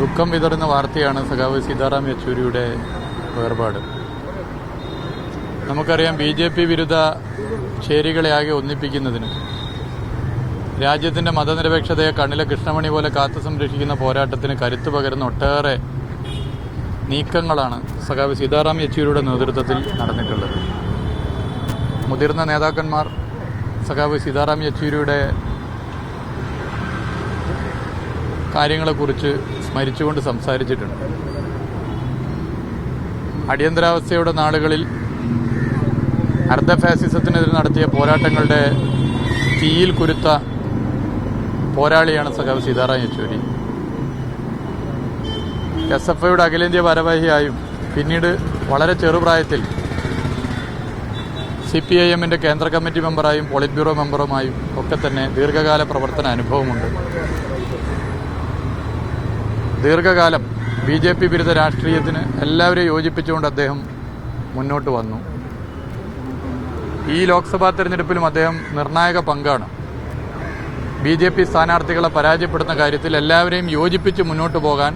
ദുഃഖം വിതറുന്ന വാർത്തയാണ് സഖാവ് സീതാറാം യെച്ചൂരിയുടെ വേർപാട്. നമുക്കറിയാം ബി ജെ പി വിരുദ്ധ ചേരികളെ ആകെ ഒന്നിപ്പിക്കുന്നതിന്. രാജ്യത്തിന്റെ മതനിരപേക്ഷതയെ കണ്ണിലെ കൃഷ്ണമണി പോലെ കാത്തു സംരക്ഷിക്കുന്ന പോരാട്ടത്തിന് കരുത്തു പകരുന്ന ഒട്ടേറെ നീക്കങ്ങളാണ് സഖാവ് സീതാറാം യെച്ചൂരിയുടെ നേതൃത്വത്തിൽ നടന്നിട്ടുള്ളത്. മുതിർന്ന നേതാക്കന്മാർ സഖാവ് സീതാറാം യെച്ചൂരിയുടെ കാര്യങ്ങളെക്കുറിച്ച് സ്മരിച്ചുകൊണ്ട് സംസാരിച്ചിട്ടുണ്ട്. അടിയന്തരാവസ്ഥയുടെ നാളുകളിൽ അർദ്ധ ഫാസിസത്തിനെതിരെ നടത്തിയ പോരാട്ടങ്ങളുടെ തീയിൽ കുരുത്ത പോരാളിയാണ് സഖാവ് സീതാറാം യെച്ചൂരി. എസ് എഫ് ഐയുടെ അഖിലേന്ത്യാ ഭാരവാഹിയായും പിന്നീട് വളരെ ചെറുപ്രായത്തിൽ സി പി ഐ എമ്മിന്റെ കേന്ദ്ര കമ്മിറ്റി മെമ്പറായും പോളിറ്റ് ബ്യൂറോ മെമ്പറുമായും ഒക്കെ തന്നെ ദീർഘകാല പ്രവർത്തന അനുഭവമുണ്ട്. ദീർഘകാലം ബി ജെ പി വിരുദ്ധ രാഷ്ട്രീയത്തിന് എല്ലാവരെയും യോജിപ്പിച്ചുകൊണ്ട് അദ്ദേഹം മുന്നോട്ട് വന്നു. ഈ ലോക്സഭാ തെരഞ്ഞെടുപ്പിലും അദ്ദേഹം നിർണായക പങ്കാണ്. ബി ജെ പി സ്ഥാനാർത്ഥികളെ പരാജയപ്പെടുന്ന കാര്യത്തിൽ എല്ലാവരെയും യോജിപ്പിച്ച് മുന്നോട്ട് പോകാൻ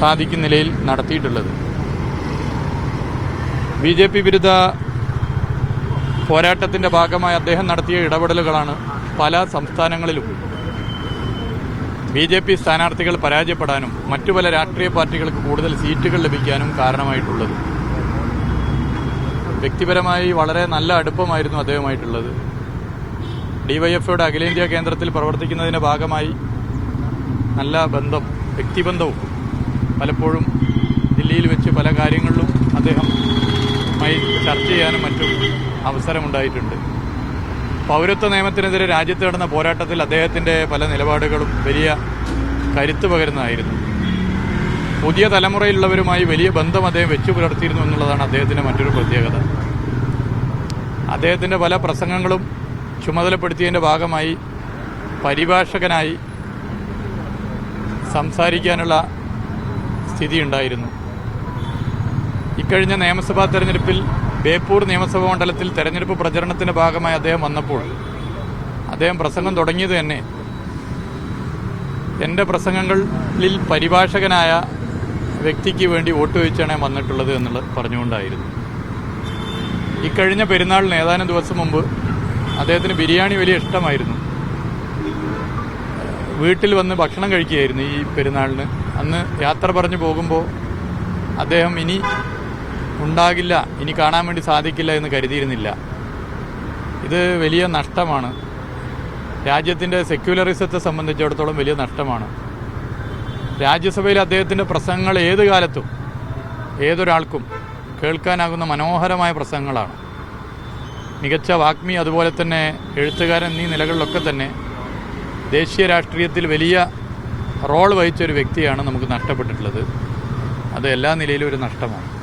സാധിക്കുന്ന നിലയിൽ നടത്തിയിട്ടുള്ളത്. ബി ജെ പി വിരുദ്ധ പോരാട്ടത്തിന്റെ ഭാഗമായി അദ്ദേഹം നടത്തിയ ഇടപെടലുകളാണ് പല സംസ്ഥാനങ്ങളിലും ബി ജെ പി സ്ഥാനാർത്ഥികൾ പരാജയപ്പെടാനും മറ്റു പല രാഷ്ട്രീയ പാർട്ടികൾക്ക് കൂടുതൽ സീറ്റുകൾ ലഭിക്കാനും കാരണമായിട്ടുള്ളത്. വ്യക്തിപരമായി വളരെ നല്ല അടുപ്പമായിരുന്നു അദ്ദേഹമായിട്ടുള്ളത് ഡിവൈഎഫ്ഐയുടെ അഖിലേന്ത്യാ കേന്ദ്രത്തിൽ പ്രവർത്തിക്കുന്നതിന്റെ ഭാഗമായി നല്ല ബന്ധം വ്യക്തിബന്ധവും പലപ്പോഴും ദില്ലിയിൽ വെച്ച് പല കാര്യങ്ങളിലും അദ്ദേഹമായി ചർച്ച ചെയ്യാനും മറ്റും അവസരമുണ്ടായിട്ടുണ്ട്. പൗരത്വ നിയമത്തിനെതിരെ രാജ്യത്ത് നടന്ന പോരാട്ടത്തിൽ അദ്ദേഹത്തിന്റെ പല നിലപാടുകളും വലിയ കരുത്ത് പകരുന്നതായിരുന്നു. പുതിയ തലമുറയിലുള്ളവരുമായി വലിയ ബന്ധം അദ്ദേഹം വെച്ചു പുലർത്തിയിരുന്നു എന്നുള്ളതാണ് അദ്ദേഹത്തിന്റെ മറ്റൊരു പ്രത്യേകത. അദ്ദേഹത്തിന്റെ പല പ്രസംഗങ്ങളും ചുമതലപ്പെടുത്തിയതിന്റെ ഭാഗമായി പരിഭാഷകനായി സംസാരിക്കാനുള്ള സ്ഥിതി ഉണ്ടായിരുന്നു ഇക്കഴിഞ്ഞ നിയമസഭാ തെരഞ്ഞെടുപ്പിൽ ബേപ്പൂർ നിയമസഭാ മണ്ഡലത്തിൽ തെരഞ്ഞെടുപ്പ് പ്രചരണത്തിന്റെ ഭാഗമായി അദ്ദേഹം വന്നപ്പോൾ അദ്ദേഹം പ്രസംഗം തുടങ്ങിയത് തന്നെ എന്റെ പ്രസംഗങ്ങളിൽ പരിഭാഷകനായ വ്യക്തിക്ക് വേണ്ടി വോട്ട് ചോദിച്ചാണ് വന്നിട്ടുള്ളത് എന്നുള്ളത് പറഞ്ഞുകൊണ്ടായിരുന്നു. ഇക്കഴിഞ്ഞ പെരുന്നാളിന് ഏതാനും ദിവസം മുമ്പ് അദ്ദേഹത്തിന് ബിരിയാണി വലിയ ഇഷ്ടമായിരുന്നു. വീട്ടിൽ വന്ന് ഭക്ഷണം കഴിക്കുകയായിരുന്നു ഈ പെരുന്നാളിന്. അന്ന് യാത്ര പറഞ്ഞു പോകുമ്പോൾ അദ്ദേഹം ഇനി ഉണ്ടാകില്ല ഇനി കാണാൻ വേണ്ടി സാധിക്കില്ല എന്ന് കരുതിയിരുന്നില്ല. ഇത് വലിയ നഷ്ടമാണ്. രാജ്യത്തിന്റെ സെക്യുലറിസത്തെ സംബന്ധിച്ചിടത്തോളം വലിയ നഷ്ടമാണ്. രാജ്യസഭയിൽ അദ്ദേഹത്തിന്റെ പ്രസംഗങ്ങൾ ഏത് കാലത്തും ഏതൊരാൾക്കും കേൾക്കാനാകുന്ന മനോഹരമായ പ്രസംഗങ്ങളാണ്. മികച്ച വാഗ്മി അതുപോലെ തന്നെ എഴുത്തുകാരൻ എന്നീ നിലകളിലൊക്കെ തന്നെ ദേശീയ രാഷ്ട്രീയത്തിൽ വലിയ റോൾ വഹിച്ച ഒരു വ്യക്തിയാണ് നമുക്ക് നഷ്ടപ്പെട്ടിട്ടുള്ളത്. അത് എല്ലാ നിലയിലും ഒരു നഷ്ടമാണ്.